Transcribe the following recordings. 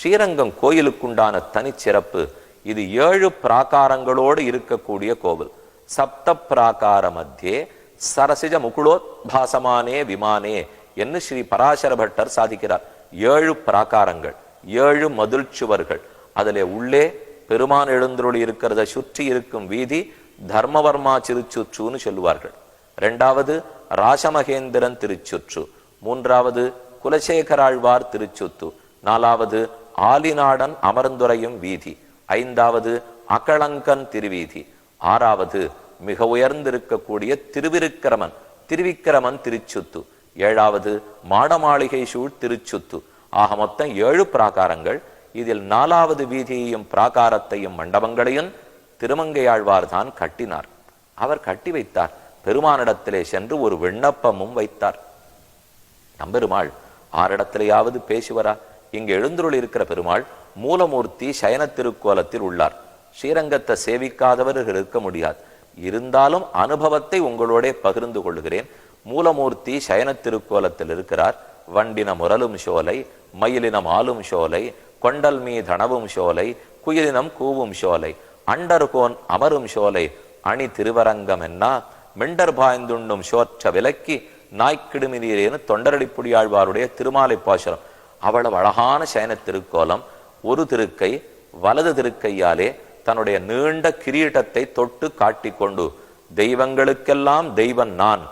ஸ்ரீரங்கம் கோயிலுக்குண்டான தனிச்சிறப்பு இது ஏழு பிராகாரங்களோடு இருக்கக்கூடிய கோவில். சப்த பிராகார மத்தியே சரசிஜ முகுளோத்பாசமானே விமானே என்று ஸ்ரீ பராசர பட்டர் சாதிக்கிறார். ஏழு பிராகாரங்கள் ஏழு மதுள் சுவர்கள் அதிலே உள்ளே பெருமான் எழுந்தருள் இருக்கிறத சுற்றி இருக்கும் வீதி தர்மவர்மா திருச்சுற்றுன்னு சொல்லுவார்கள். ரெண்டாவது ராசமகேந்திரன் திருச்சுற்று. மூன்றாவது குலசேகராழ்வார் திருச்சுத்து நாலாவது ஆலிநாடன் அமர்ந்துரையும் வீதி. ஐந்தாவது அகளங்கன் திருவீதி. ஆறாவது மிக உயர்ந்திருக்கக்கூடிய திருவிருக்கிரமன் திருவிக்கிரமன் திருச்சுத்து. ஏழாவது மாடமாளிகை சூழ் திருச்சுத்து. ஆக மொத்தம் ஏழு பிராகாரங்கள். இதில் நாலாவது வீதியையும் பிராகாரத்தையும் மண்டபங்களையும் திருமங்கையாழ்வார் தான் கட்டினார். அவர் கட்டி வைத்தார். பெருமானிடத்திலே சென்று ஒரு விண்ணப்பமும் வைத்தார். நம்பெருமாள் ஆரிடத்திலேயாவது பேசுவரா இங்கு எழுந்துருள் இருக்கிற பெருமாள் மூலமூர்த்தி சயன திருக்கோலத்தில் உள்ளார். ஸ்ரீரங்கத்தை சேவிக்காதவர்கள் இருக்க முடியாது. இருந்தாலும் அனுபவத்தை உங்களோட பகிர்ந்து கொள்கிறேன். மூலமூர்த்தி சயன திருக்கோலத்தில் இருக்கிறார். வண்டின முரலும் சோலை மயிலினம் ஆளும் சோலை கொண்டல் மீதனவும் சோலை குயிலினம் கூவும் சோலை அண்டர்கோன் அமரும் சோலை அணி திருவரங்கம் என்ன மெண்டர் பாய்ந்துண்ணும் சோற்ற விலக்கி நாய்க்கிடுமினீரேன்னு தொண்டரடிப்புடியாழ்வாருடைய திருமாலை பாசுரம். அவ்வளவு அழகான சயன திருக்கோலம் ஒரு திருக்கை வலது திருக்கையாலே தன்னுடைய நீண்ட கிரீட்டத்தை தொட்டு காட்டிக்கொண்டு தெய்வங்களுக்கெல்லாம் தெய்வன் நான்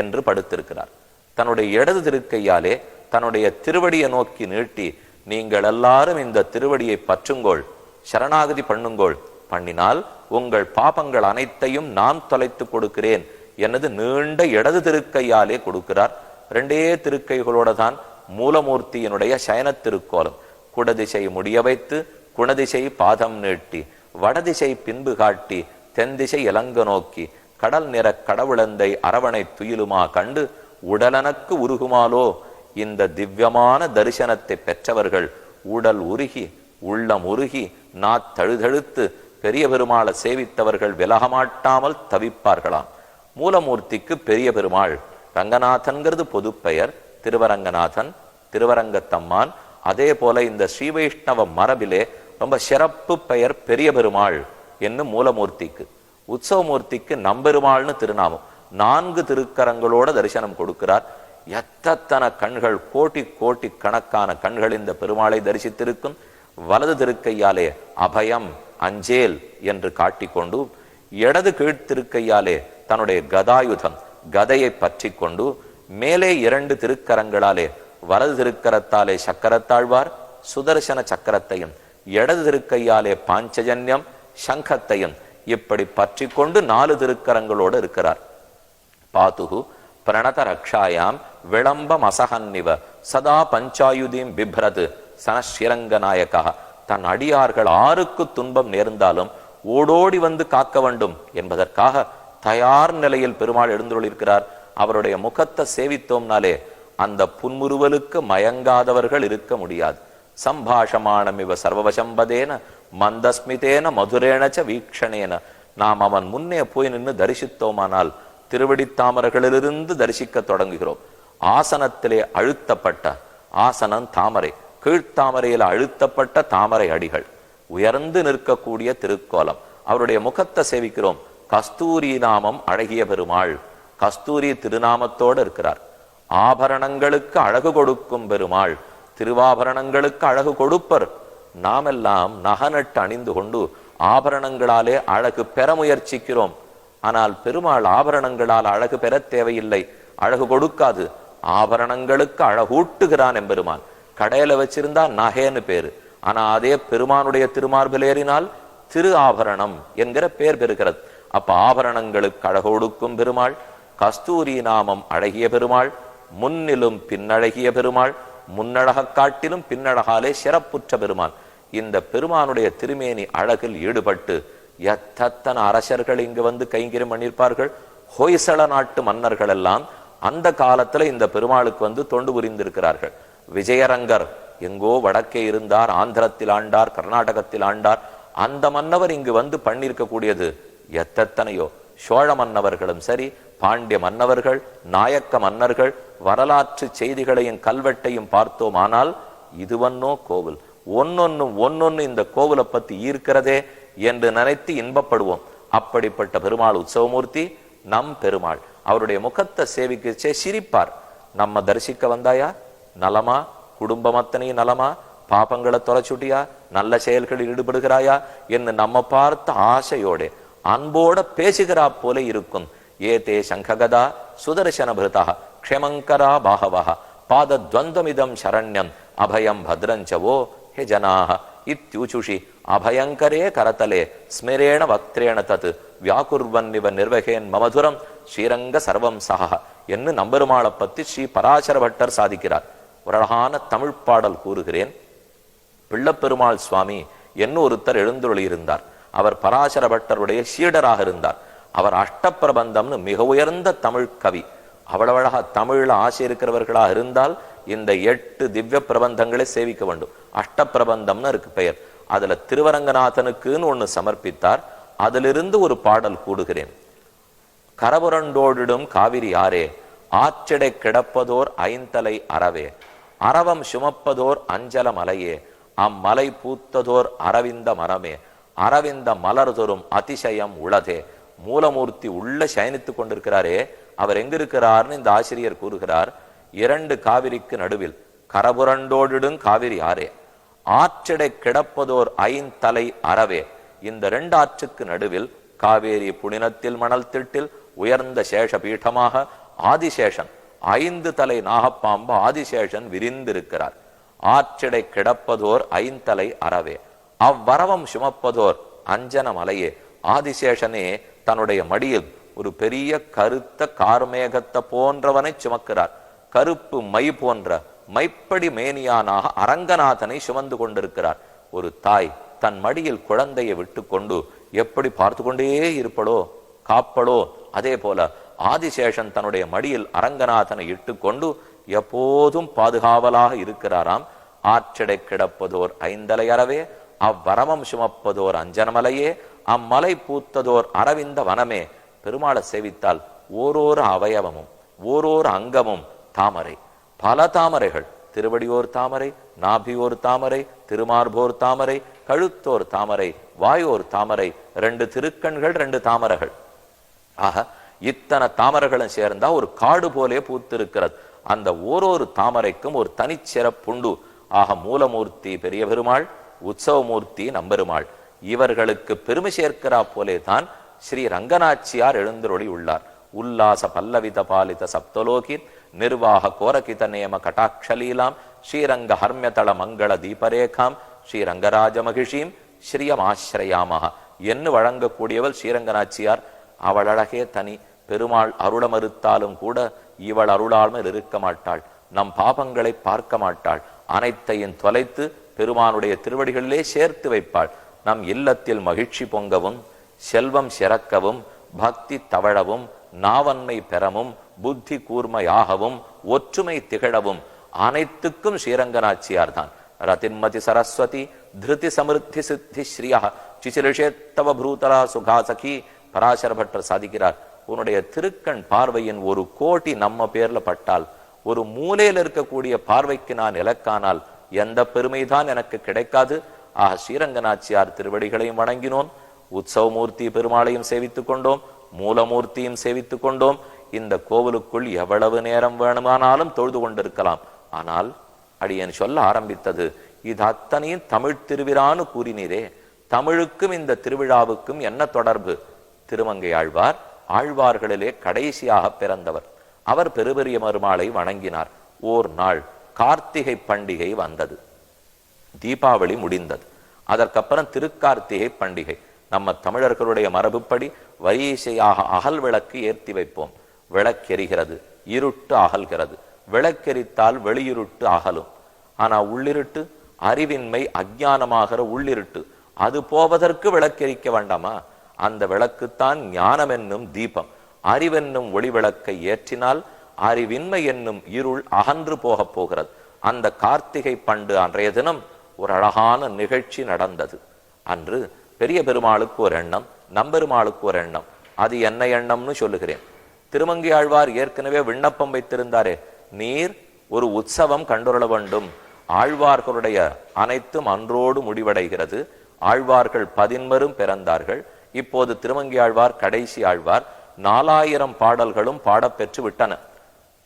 என்று படுத்திருக்கிறார். தன்னுடைய இடது திருக்கையாலே தன்னுடைய திருவடியை நோக்கி நீட்டி நீங்கள் எல்லாரும் இந்த திருவடியை பற்றுங்கோள் சரணாகதி பண்ணுங்கோள். பண்ணினால் உங்கள் பாபங்கள் அனைத்தையும் நான் தொலைத்து கொடுக்கிறேன் எனது நீண்ட இடது திருக்கையாலே கொடுக்கிறார். ரெண்டே திருக்கைகளோட தான் மூலமூர்த்தியினுடைய சயன திருக்கோலம் குடதிசை முடிய வைத்து குணதிசை பாதம் நீட்டி வடதிசை பின்பு காட்டி தென்திசை இலங்க நோக்கி கடல் நிற கடவுளந்தை அரவணை துயிலுமா கண்டு உடலனக்கு உருகுமாலோ? இந்த திவ்யமான தரிசனத்தை பெற்றவர்கள் உடல் உருகி உள்ளம் உருகி நாத்தழுதழுத்து பெரிய பெருமாளை சேவித்தவர்கள் விலகமாட்டாமல் தவிப்பார்களாம். மூலமூர்த்திக்கு பெரிய பெருமாள் ரங்கநாதன்கிறது பொது பெயர் திருவரங்கநாதன் திருவரங்கத்தம்மான் அதே போல இந்த ஸ்ரீ வைஷ்ணவ மரபிலே ரொம்ப சிறப்பு பெயர் பெரிய பெருமாள் என்னும் மூலமூர்த்திக்கு உற்சவமூர்த்திக்கு நம்பெருமாள்னு திருநாமம். நான்கு திருக்கரங்களோட தரிசனம் கொடுக்கிறார். எத்தனை கண்கள் கோட்டி கோட்டி கணக்கான கண்கள் இந்த பெருமாளை தரிசித்திருக்கும். வலது திருக்கையாலே அபயம் அஞ்சேல் என்று காட்டிக்கொண்டு இடது கீழ்த்திருக்கையாலே தன்னுடைய கதாயுதம் கதையை பற்றி கொண்டு மேலே இரண்டு திருக்கரங்களாலே. வலது திருக்கரத்தாலே சக்கரத்தாழ்வார் சுதர்சன சக்கரத்தையும் இடது திருக்கையாலே பாஞ்சஜன்யம் சங்கத்தையும் இப்படி பற்றி கொண்டு நாலு திருக்கரங்களோடு இருக்கிறார். பாதுகு பிரணத ரக்ஷாயாம் விளம்பம் அசகன்னிவ சதா பஞ்சாயுதீம் பிப்ரது சனஸ்ரீரங்க நாயகா தன் அடியார்கள் ஆருக்கு துன்பம் நேர்ந்தாலும் ஓடோடி வந்து காக்க வேண்டும் என்பதற்காக தயார் நிலையில் பெருமாள் எழுந்துள்ளிருக்கிறார் அவருடைய முகத்தை சேவித்தோம்னாலே அந்த புன்முறுவலுக்கு மயங்காதவர்கள் இருக்க முடியாது. சம்பாஷமானம் இவ சர்வவசம்பதேன மந்தஸ்மிதேன மதுரேனச்ச வீக்ஷணேன. நாம் அவன் முன்னே போய் நின்று தரிசித்தோமானால் திருவடித்தாமரைகளிலிருந்து தரிசிக்க தொடங்குகிறோம். ஆசனத்திலே அழுத்தப்பட்ட ஆசனம் தாமரை கீழ்த்தாமரையில் அழுத்தப்பட்ட தாமரை அடிகள் உயர்ந்து நிற்கக்கூடிய திருக்கோலம். அவருடைய முகத்தை சேவிக்கிறோம். கஸ்தூரி நாமம் அழகிய பெருமாள். கஸ்தூரி திருநாமத்தோடு இருக்கிறார். ஆபரணங்களுக்கு அழகு கொடுக்கும் பெருமாள் திருவாபரணங்களுக்கு அழகு கொடுப்பர். நாமெல்லாம் நகநட்டு அணிந்து கொண்டு ஆபரணங்களாலே அழகு பெற முயற்சிக்கிறோம். ஆனால் பெருமாள் ஆபரணங்களால் அழகு பெற தேவையில்லை. அழகு கொடுக்காது. ஆபரணங்களுக்கு அழகூட்டுகிறான் எம்பெருமான். கடையில வச்சிருந்தா நகைன்னு பேரு. ஆனா அதே பெருமானுடைய திருமார்பில் ஏறினால் திரு ஆபரணம் என்கிற பெயர் பெறுகிறது. அப்ப ஆபரணங்களுக்கு அழகு கொடுக்கும் பெருமாள் கஸ்தூரி நாமம் அழகிய பெருமாள் முன்னிலும் பின்னழகிய பெருமாள் முன்னழகக் காட்டிலும் பின்னழகாலே சிறப்புற்ற பெருமான். இந்த பெருமானுடைய திருமேனி அழகில் ஈடுபட்டு எத்தத்தன அரசர்கள் இங்கு வந்து கைங்கிரம் பண்ணியிருப்பார்கள்? ஹொய்சள நாட்டு மன்னர்கள் எல்லாம் அந்த காலத்துல இந்த பெருமாளுக்கு வந்து தொண்டு புரிந்திருக்கிறார்கள். விஜயரங்கர் எங்கோ வடக்கே இருந்தார் ஆந்திரத்தில் ஆண்டார் கர்நாடகத்தில் ஆண்டார். அந்த மன்னவர் இங்கு வந்து பண்ணியிருக்கக்கூடியது எத்தனையோ சோழ மன்னவர்களும் சரி பாண்டிய மன்னவர்கள் நாயக்க மன்னர்கள் வரலாற்று செய்திகளையும் கல்வெட்டையும் பார்த்தோமானால் இதுவன்னோ கோவில். ஒன்னொன்னும் ஒன்னொன்னு இந்த கோவிலை பத்தி ஈர்க்கிறதே என்று நினைத்து இன்பப்படுவோம். அப்படிப்பட்ட பெருமாள் உற்சவமூர்த்தி நம் பெருமாள். அவருடைய முகத்தை சேவிக்கச்சே சிரிப்பார். நம்ம தரிசிக்க வந்தாயா? நலமா? குடும்பம் அத்தனையும் நலமா? பாபங்களை தொலைச்சுட்டியா? நல்ல செயல்களில் ஈடுபடுகிறாயா? என்று நம்ம பார்த்த ஆசையோட அன்போட பேசுகிறா போல இருக்கும். ஏதே சங்ககதா சுதர்சன பிருதா க்ஷமங்கரா பாகவா பாதத்வந்தமிதம் சரண்யம் அபயம் பத்ரஞ்சவோ ஹே ஜனாக இத்யூச்சுஷி அபயங்கரே கரதலே ஸ்மிரேண வக்திரேண தத் வியாக்குர்வன்னிவ நிர்வகேன் மமதுரம் ஸ்ரீரங்க சர்வம் சஹ என்று நம்பெருமாளை பத்தி ஸ்ரீ பராசர பட்டர் சாதிக்கிறார். ஒரு அழகான தமிழ் பாடல் கூறுகிறேன். பிள்ளப்பெருமாள் சுவாமி என்ன ஒருத்தர் எழுந்துள்ளிருந்தார் அவர் பராசர பட்டருடைய சீடராக இருந்தார். அவர் அஷ்டப்பிரபந்தம்னு மிக உயர்ந்த தமிழ் கவி. அவ்வளவு தமிழில் தமிழ்ல ஆசை இருக்கிறவர்களாக இருந்தால் இந்த எட்டு திவ்ய பிரபந்தங்களை சேவிக்க வேண்டும். அஷ்டப்பிரபந்தம்னு இருக்கு பெயர். அதுல திருவரங்கநாதனுக்குன்னு ஒண்ணு சமர்ப்பித்தார். அதிலிருந்து ஒரு பாடல் கூடுகிறேன். கரபுரண்டோடிடும் காவிரி ஆரே ஆற்றடை கிடப்பதோர் ஐந்தலை அறவே அரவம் சுமப்பதோர் அஞ்சல மலையே அம்மலை பூத்ததோர் அரவிந்த மரமே அரவிந்த மலர் தரும் அதிசயம் உளதே மூலமூர்த்தி உள்ள சயனித்துக் கொண்டிருக்கிறாரே. அவர் எங்கிருக்கிறார்னு இந்த ஆசிரியர் கூறுகிறார். இரண்டு காவிரிக்கு நடுவில் கரபுரண்டோடிடும் காவிரி ஆரே ஆற்றடை கிடப்பதோர் ஐந்தலை அறவே. இந்த ரெண்டு ஆற்றுக்கு நடுவில் காவேரி புனினத்தில் மணல் திட்டில் உயர்ந்த சேஷ பீഠமாக ஆதிசேஷன் ஐந்து தலை நாகப்பாம்பு ஆதிசேஷன் விரிந்திருக்கிறார். ஆற்றடை கிடப்பதோர் ஐந்தலை அறவே. அவ்வரவம் சுமப்பதோர் அஞ்சன மலையே. ஆதிசேஷனே தன்னுடைய மடியில் ஒரு பெரிய கருத்த கார்மேகத்தை போன்றவனை சுமக்கிறார். கருப்பு மை போன்ற மைப்படி மேனியானாக அரங்கநாதனை சுமந்து கொண்டிருக்கிறார். ஒரு தாய் தன் மடியில் குழந்தையை விட்டு கொண்டு எப்படி பார்த்து கொண்டே இருப்பளோ காப்பளோ அதே போல ஆதிசேஷன் தன்னுடைய மடியில் அரங்கநாதனை இட்டுக்கொண்டு எப்போதும் பாதுகாவலாக இருக்கிறாராம். ஆற்றடை கிடப்பதோர் ஐந்தலையறவே அவ்வரமம் சுமப்பதோர் அஞ்சனமலையே அம்மலை பூத்ததோர் அரவிந்த வனமே. பெருமாளை சேவித்தால் ஓரோரு அவயவமும் ஓரோரு அங்கமும் தாமரை. பல தாமரைகள் திருவடியோர் தாமரை நாபியோர் தாமரை திருமார்போர் தாமரை கழுத்தோர் தாமரை வாயோர் தாமரை ரெண்டு திருக்கண்கள் ரெண்டு தாமரைகள். ஆக இத்தனை தாமரைகளும் சேர்ந்தா ஒரு காடு போலே பூத்திருக்கிறது. அந்த ஓரொரு தாமரைக்கும் ஒரு தனிச்சிறப்புண்டு. ஆக மூலமூர்த்தி பெரிய பெருமாள் உற்சவமூர்த்தி நம்பெருமாள். இவர்களுக்கு பெருமை சேர்க்கிறா போலே தான் ஸ்ரீ ரங்கநாச்சியார் எழுந்தருளி உள்ளார் உல்லாச பல்லவித பாலித சப்தலோகி நிர்வாக கோரகித நேம கட்டாட்சலீலாம் ஸ்ரீரங்க ஹர்மியதள மங்கள தீபரேகாம் ஸ்ரீரங்கராஜ மகிஷீம் ஸ்ரீயமாஸ்ரயாமக என்று வழங்கக்கூடியவள் ஸ்ரீரங்கநாச்சியார். அவள் அழகே தனி பெருமாள் அருள மறுத்தாலும் கூட இவள் அருளாமல் இருக்க மாட்டாள். நம் பாபங்களை பார்க்க மாட்டாள். அனைத்தையும் தொலைத்து பெருமானுடைய திருவடிகளிலே சேர்த்து வைப்பாள். நம் இல்லத்தில் மகிழ்ச்சி பொங்கவும் செல்வம் சிறக்கவும் பக்தி தவழவும் நாவன்மை பெறவும் புத்தி கூர்மையாகவும் ஒற்றுமை திகழவும் அனைத்துக்கும் ஸ்ரீரங்கநாச்சியார் தான். ரதிமதி சரஸ்வதி திருதி சமிருத்தி சித்தி ஸ்ரீயா சிசிலிஷேத்தவ பூதரா சுகாசகி பராசர பட்டர் சாதிக்கிறார். உன்னுடைய திருக்கண் பார்வையின் ஒரு கோட்டி நம்ம பேர்ல பட்டால் ஒரு மூலையில் இருக்கக்கூடிய பார்வைக்கு நான் இலக்கானால் எந்த பெருமைதான் எனக்கு கிடைக்காது. ஆக ஸ்ரீரங்கநாச்சியார் திருவடிகளையும் வணங்கினோம். உற்சவமூர்த்தி பெருமாளையும் சேவித்துக் கொண்டோம். மூலமூர்த்தியும் சேவித்துக் கொண்டோம். இந்த கோவிலுக்குள் எவ்வளவு நேரம் வேணுமானாலும் தொழுது கொண்டிருக்கலாம். ஆனால் அடியன் சொல்ல ஆரம்பித்தது இது அத்தனையும் தமிழ் திருவிழான்னு கூறினீரே. தமிழுக்கும் இந்த திருவிழாவுக்கும் என்ன தொடர்பு? திருமங்கை ஆழ்வார் ஆழ்வார்களிலே கடைசியாக பிறந்தவர். அவர் பெருபெரிய மருமாளை வணங்கினார். ஓர் நாள் கார்த்திகை பண்டிகை வந்தது. தீபாவளி முடிந்தது. அதற்கப்புறம் திருக்கார்த்திகை பண்டிகை. நம்ம தமிழர்களுடைய மரபுப்படி வரிசையாக அகல் விளக்கு ஏற்றி வைப்போம். விளக்கெரிகிறது இருட்டு அகல்கிறது. விளக்கெரித்தால் வெளியிருட்டு அகலும். ஆனா உள்ளிருட்டு அறிவின்மை அஜானமாகிற உள்ளிருட்டு. அது போவதற்கு விளக்கெரிக்க வேண்டாமா? அந்த விளக்குத்தான் ஞானம் என்னும் தீபம். அறிவென்னும் ஒளி விளக்கை ஏற்றினால் அறிவின்மை என்னும் இருள் அகன்று போகப் போகிறது. அந்த கார்த்திகை பண்டு அன்றைய தினம் ஒரு அழகான நிகழ்ச்சி நடந்தது. அன்று பெரிய பெருமாளுக்கு ஒரு எண்ணம் நம்பெருமாளுக்கு ஒரு எண்ணம். அது என்ன எண்ணம்னு சொல்லுகிறேன். திருமங்கி ஆழ்வார் ஏற்கனவே விண்ணப்பம் வைத்திருந்தாரே. நீர் ஒரு உற்சவம் கண்டுரள வேண்டும். ஆழ்வார்களுடைய அனைத்தும் அன்றோடு முடிவடைகிறது. ஆழ்வார்கள் பதின்மரும் பிறந்தார்கள். இப்போது திருமங்கி ஆழ்வார் கடைசி ஆழ்வார். நாலாயிரம் பாடல்களும் பாடப்பெற்று விட்டன.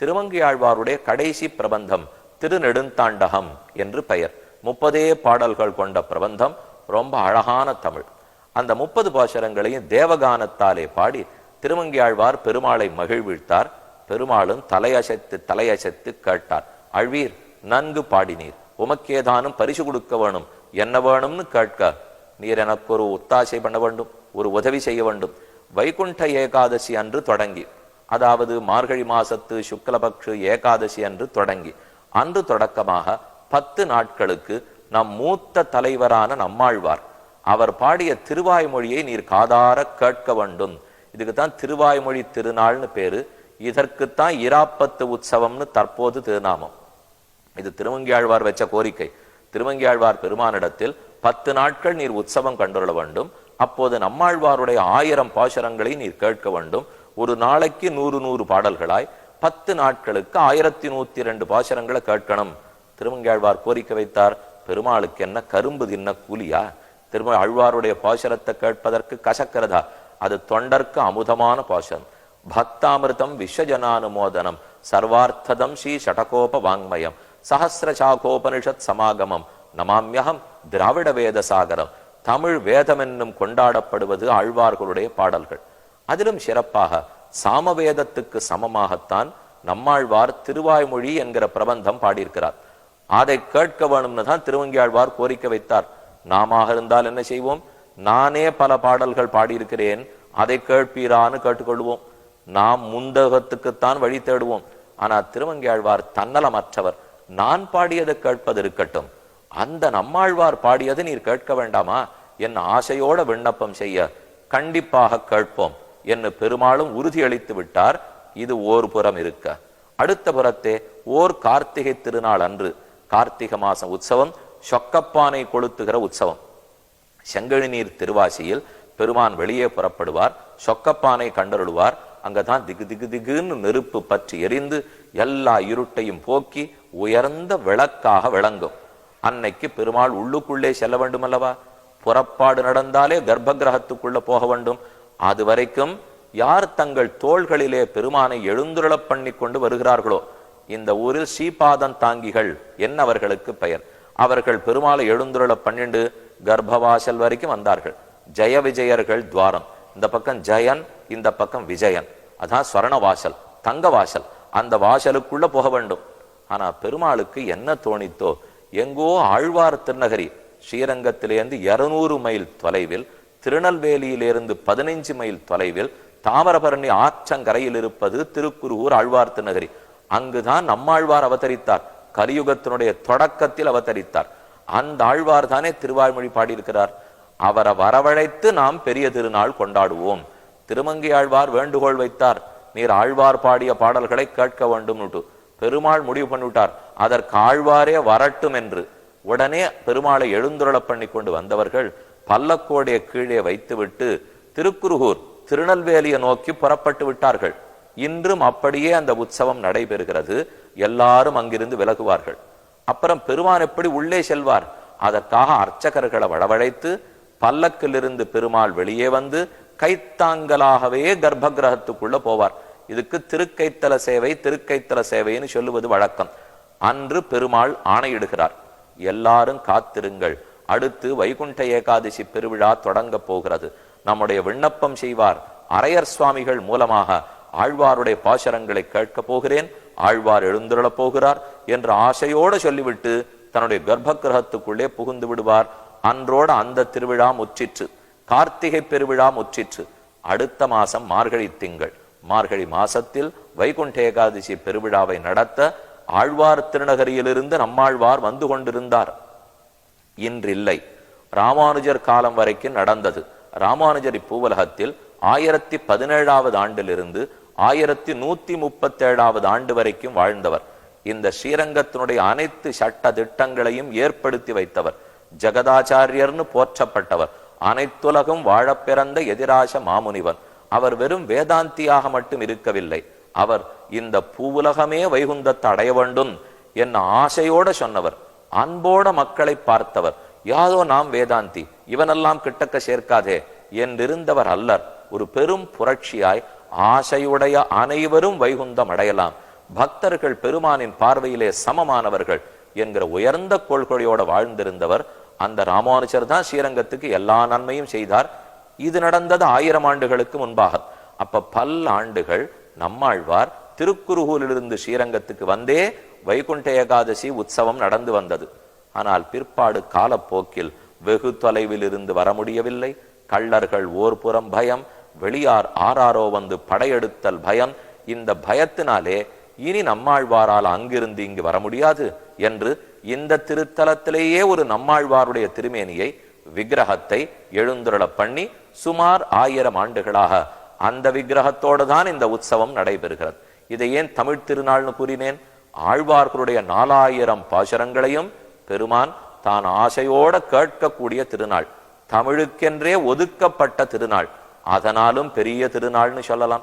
திருமங்கையாழ்வாருடைய கடைசி பிரபந்தம் திருநெடுந்தாண்டகம் என்று பெயர். முப்பதே பாடல்கள் கொண்ட பிரபந்தம் ரொம்ப அழகான தமிழ். அந்த முப்பது பாசரங்களையும் தேவகானத்தாலே பாடி திருமங்கி ஆழ்வார் பெருமாளை மகிழ்விழ்த்தார். பெருமாளும் தலையசைத்து தலையசைத்து கேட்டார் அழ்வீர் நன்கு பாடினீர். உமக்கேதானும் பரிசு கொடுக்க வேணும். என்ன வேணும்னு கேட்க. நீர் எனக்கு ஒரு ஒத்தாசை பண்ண வேண்டும் ஒரு உதவி செய்ய வேண்டும். வைகுண்ட ஏகாதசி அன்று தொடங்கி அதாவது மார்கழி மாசத்து சுக்லபக்ஷு ஏகாதசி அன்று தொடங்கி. அன்று தொடக்கமாக பத்து நாட்களுக்கு நம் மூத்த தலைவரான நம்மாழ்வார் அவர் பாடிய திருவாய்மொழியை நீர் காதார கேட்க வேண்டும். இதுக்கு தான் திருவாய்மொழி திருநாள்னு பேரு. இதற்குத்தான் இராப்பத்து உற்சவம்னு தற்போது திருநாமம். இது திருமங்கியாழ்வார் வச்ச கோரிக்கை. திருமங்கியாழ்வார் பெருமானிடத்தில் பத்து நாட்கள் நீர் உற்சவம் கண்டுள்ள வேண்டும். அப்போது நம்மாழ்வாருடைய ஆயிரம் பாசுரங்களை நீர் கேட்க வேண்டும். ஒரு நாளைக்கு நூறு நூறு பாடல்களாய் பத்து நாட்களுக்கு ஆயிரத்தி நூத்தி ரெண்டு பாசரங்களை கேட்கணும். திருமங்கியாழ்வார் கோரிக்கை வைத்தார் பெருமாளுக்கு என்ன கரும்பு தின்ன கூலியா? திரும்ப ஆழ்வாருடைய பாசரத்தை கேட்பதற்கு கசக்கிறதா? அது தொண்டர்க்கு அமுதமான பாசுரம் பக்தாமிருதம் விஸ்வஜனானுமோதனம். சர்வார்த்ததம் ஸ்ரீ ஷடகோப வாங்மயம். சஹசிரசாகோபனிஷத் சமாகமம். நமாமியகம் திராவிட வேத சாகரம். தமிழ் வேதம் என்னும் கொண்டாடப்படுவது ஆழ்வார்களுடைய பாடல்கள். அதிலும் சிறப்பாக சாமவேதத்துக்கு சமமாகத்தான் நம்மாழ்வார் திருவாய்மொழி என்கிற பிரபந்தம் பாடியிருக்கிறார். அதை கேட்க வேணும்னு தான் திருவங்கியாழ்வார் கோரிக்கை வைத்தார். நாம இருந்தால் என்ன செய்வோம்? நானே பல பாடல்கள் பாடியிருக்கிறேன். அதை கேட்பீரான்னு கேட்டுக்கொள்வோம். நாம் முந்தகத்துக்குத்தான் வழி தேடுவோம். ஆனா திருவங்கியாழ்வார் தன்னலமற்றவர். நான் பாடியதை கேட்பது இருக்கட்டும். அந்த நம்மாழ்வார் பாடியதை நீர் கேட்க வேண்டாமா? என் ஆசையோட விண்ணப்பம் செய்ய கண்டிப்பாக கேட்போம். என்று பெருமாளும் உறுதியளித்து விட்டார். இது ஓர் புறம் இருக்க. அடுத்த புறத்தே ஓர் கார்த்திகை திருநாள் அன்று கார்த்திகை மாசம் உற்சவம் சொக்கப்பானை கொளுத்துகிற உற்சவம். செங்கழி நீர் திருவாசியில் பெருமான் வெளியே புறப்படுவார் சொக்கப்பானை கண்டருளுவார். அங்கதான் திகு திகு திகுன்னு நெருப்பு பற்றி எரிந்து எல்லா இருட்டையும் போக்கி உயர்ந்த விளக்காக விளங்கும். அன்னைக்கு பெருமாள் உள்ளுக்குள்ளே செல்ல வேண்டும் அல்லவா புறப்பாடு நடந்தாலே கர்ப்ப கிரகத்துக்குள்ள போக வேண்டும். அது வரைக்கும் யார் தங்கள் தோள்களிலே பெருமானை எழுந்துருளப் பண்ணி கொண்டு வருகிறார்களோ இந்த ஊரில் ஸ்ரீபாதன் தாங்கிகள் என்ன அவர்களுக்கு பெயர். அவர்கள் பெருமாளை எழுந்துருள பன்னிண்டு கர்ப்பவாசல் வரைக்கும் வந்தார்கள். ஜெய விஜயர்கள் துவாரம். இந்த பக்கம் ஜெயன் இந்த பக்கம் விஜயன். அதான் ஸ்வரண வாசல் தங்க வாசல் அந்த வாசலுக்குள்ள போக வேண்டும். ஆனா பெருமாளுக்கு என்ன தோணித்தோ எங்கோ ஆழ்வார் திருநகரி ஸ்ரீரங்கத்திலேருந்து இருநூறு மைல் தொலைவில் திருநெல்வேலியிலிருந்து பதினைஞ்சு மைல் தொலைவில் தாமரபரணி ஆற்றங்கரையில் இருப்பது திருக்குருவூர் ஆழ்வார் திருநகரி அங்குதான் நம்மாழ்வார் அவதரித்தார். கலியுகத்தினுடைய தொடக்கத்தில் அவதரித்தார். அந்த ஆழ்வார் தானே திருவாய்மொழி பாடியிருக்கிறார். அவரை வரவழைத்து நாம் பெரிய திருநாள் கொண்டாடுவோம். திருமங்கி ஆழ்வார் வேண்டுகோள் வைத்தார். நீர் ஆழ்வார் பாடிய பாடல்களை கேட்க வேண்டும் பெருமாள் முடிவு பண்ணிவிட்டார். அதற்கு ஆழ்வாரே வரட்டும் என்று. உடனே பெருமாளை எழுந்துருள பண்ணி கொண்டு வந்தவர்கள் பல்லக்கோடைய கீழே வைத்துவிட்டு திருக்குருகூர் திருநெல்வேலியை நோக்கி புறப்பட்டு விட்டார்கள். இன்றும் அப்படியே அந்த உற்சவம் நடைபெறுகிறது. எல்லாரும் அங்கிருந்து விலகுவார்கள். அப்புறம் பெருமான் எப்படி உள்ளே செல்வார்? அதற்காக அர்ச்சகர்களை வளவழைத்து பல்லக்கிலிருந்து பெருமாள் வெளியே வந்து கைத்தாங்கலாகவே கர்ப்ப கிரகத்துக்குள்ள போவார். இதுக்கு திருக்கைத்தல சேவை திருக்கைத்தல சேவைன்னு சொல்லுவது வழக்கம். அன்று பெருமாள் ஆணையிடுகிறார். எல்லாரும் காத்திருங்கள். அடுத்து வைகுண்ட ஏகாதசி பெருவிழா தொடங்க போகிறது. நம்முடைய விண்ணப்பம் செய்வார் அரையர் சுவாமிகள் மூலமாக. ஆழ்வாருடைய பாசரங்களை கேட்க போகிறேன் ஆழ்வார் எழுந்துருளப் போகிறார் என்ற ஆசையோடு சொல்லிவிட்டு தன்னுடைய கர்ப்ப கிரகத்துக்குள்ளே புகுந்து விடுவார். அன்றோட அந்த திருவிழா முற்றிற்று கார்த்திகை பெருவிழா முற்றிற்று. அடுத்த மாசம் மார்கழி திங்கள் மார்கழி மாசத்தில் வைகுண்ட ஏகாதசி பெருவிழாவை நடத்த ஆழ்வார் திருநகரியிலிருந்து நம்மாழ்வார் வந்து கொண்டிருந்தார். இன்றில்லை. ராமானுஜர் காலம் வரைக்கும் நடந்தது. ராமானுஜர் இப்பூவலகத்தில் ஆயிரத்தி பதினேழாவது ஆண்டிலிருந்து ஆயிரத்தி நூத்தி முப்பத்தேழாவது ஆண்டு வரைக்கும் வாழ்ந்தவர். இந்த ஸ்ரீரங்கத்தினுடைய அனைத்து சட்ட திட்டங்களையும் ஏற்படுத்தி வைத்தவர். ஜெகதாச்சாரியர்னு போற்றப்பட்டவர். அனைத்துலகம் வாழப்பிறந்த எதிராச மாமுனிவன் அவர் வெறும் வேதாந்தியாக மட்டும் இருக்கவில்லை. அவர் இந்த பூவுலகமே வைகுந்தத்தை அடைய வேண்டும் என்ன ஆசையோட சொன்னவர். அன்போட மக்களை பார்த்தவர். யாதோ நாம் வேதாந்தி இவனெல்லாம் கிட்டக்க சேர்க்காதே என்றிருந்தவர் அல்லர். ஒரு பெரும் புரட்சியாய் ஆசையுடைய அனைவரும் வைகுந்தம் அடையலாம். பக்தர்கள் பெருமானின் பார்வையிலே சமமானவர்கள் என்கிற உயர்ந்த கொள்கையோட வாழ்ந்திருந்தவர் அந்த ராமானுஜர் தான் ஸ்ரீரங்கத்துக்கு எல்லா நன்மையும் செய்தார். இது நடந்தது ஆயிரம் ஆண்டுகளுக்கு முன்பாக. அப்ப பல் ஆண்டுகள் நம்மாழ்வார் திருக்குறுகூலிலிருந்து ஸ்ரீரங்கத்துக்கு வந்தே வைகுண்ட ஏகாதசி உற்சவம் நடந்து வந்தது. ஆனால் பிற்பாடு காலப்போக்கில் வெகு தொலைவில் இருந்து வர முடியவில்லை. கள்ளர்கள் ஓர் புறம் பயம் வெளியார் ஆறாரோ வந்து படையெடுத்தல் பயம் இந்த பயத்தினாலே இனி நம்மாழ்வாரால் அங்கிருந்து இங்கு வர முடியாது என்று இந்த திருத்தலத்திலேயே ஒரு நம்மாழ்வாருடைய திருமேனியை விக்கிரகத்தை எழுந்துருள பண்ணி சுமார் ஆயிரம் ஆண்டுகளாக அந்த விக்கிரகத்தோடு தான் இந்த உற்சவம் நடைபெறுகிறது. இதை ஏன் தமிழ் திருநாள்னு கூறினேன்? ஆழ்வார்களுடைய நாலாயிரம் பாசுரங்களையும் பெருமான் தான் ஆசையோட கேட்கக்கூடிய திருநாள். தமிழுக்கென்றே ஒதுக்கப்பட்ட திருநாள். அதனாலும் பெரிய திருநாள்னு சொல்லலாம்.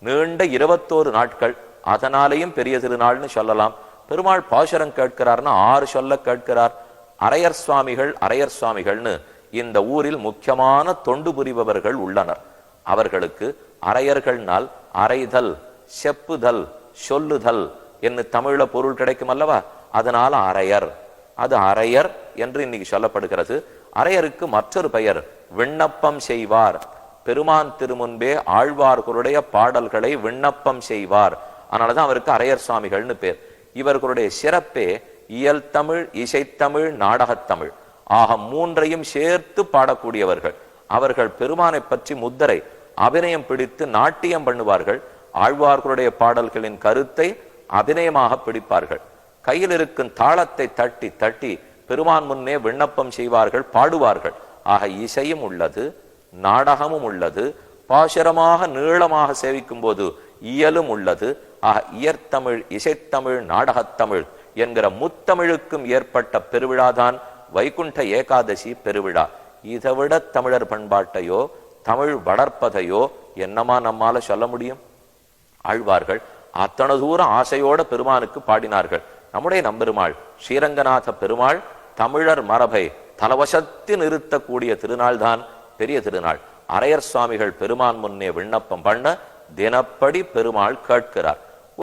நீண்ட இருபத்தோரு நாட்கள் அதனாலேயும் பெரிய திருநாள்னு சொல்லலாம். பெருமாள் பாசுரம் கேட்கிறார்னு ஆறு சொல்ல கேட்கிறார். அரையர் சுவாமிகள் அரையர் சுவாமிகள்னு இந்த ஊரில் முக்கியமான தொண்டு புரிபவர்கள் உள்ளனர். அவர்களுக்கு அரையர்கள்னால் அரைதல் செப்புதல் சொல்லுதல் என்று தமிழ்ல பொருள் கிடைக்கும் அல்லவா அதனால அரையர் அது அரையர் என்று இன்னைக்கு சொல்லப்படுகிறது அரையருக்கு மற்றொரு பெயர் விண்ணப்பம் செய்வார் பெருமான் திருமுன்பே ஆழ்வார்களுடைய பாடல்களை விண்ணப்பம் செய்வார் அதனாலதான் அவருக்கு அரையர் சுவாமிகள்னு பேர் இவர்களுடைய சிறப்பே இயல் தமிழ் இசைத்தமிழ் நாடகத்தமிழ் ஆக மூன்றையும் சேர்த்து பாடக்கூடியவர்கள் அவர்கள் பெருமானை பற்றி முத்தரை அபிநயம் பிடித்து நாட்டியம் பண்ணுவார்கள் ஆழ்வார்களுடைய பாடல்களின் கருத்தை அபிநயமாக பிடிப்பார்கள். கையில் இருக்கும் தாளத்தை தட்டி தட்டி பெருமான் முன்னே விண்ணப்பம் செய்வார்கள் பாடுவார்கள். ஆக இசையும் உள்ளது நாடகமும் உள்ளது பாசுரமாக நீளமாக சேவிக்கும் போது இயலும் உள்ளது. ஆக இயற்தமிழ் இசைத்தமிழ் நாடகத்தமிழ் என்கிற முத்தமிழுக்கும் ஏற்பட்ட பெருவிழாதான் வைகுண்ட ஏகாதசி பெருவிழா. இதை விட தமிழர் பண்பாட்டையோ தமிழ் வளர்ப்பதையோ என்னமா நம்மால சொல்ல முடியும்? ஆழ்வார்கள் அத்தனை தூரம் ஆசையோட பெருமானுக்கு பாடினார்கள். நம்முடைய நம்பெருமாள் ஸ்ரீரங்கநாத பெருமாள் தமிழர் மரபை தலவசத்து நிறுத்தக்கூடிய திருநாள் தான் பெரிய திருநாள். அரையர் சுவாமிகள் பெருமான் முன்னே விண்ணப்பம் பண்ண தினப்படி பெருமாள் கேட்கிறார்.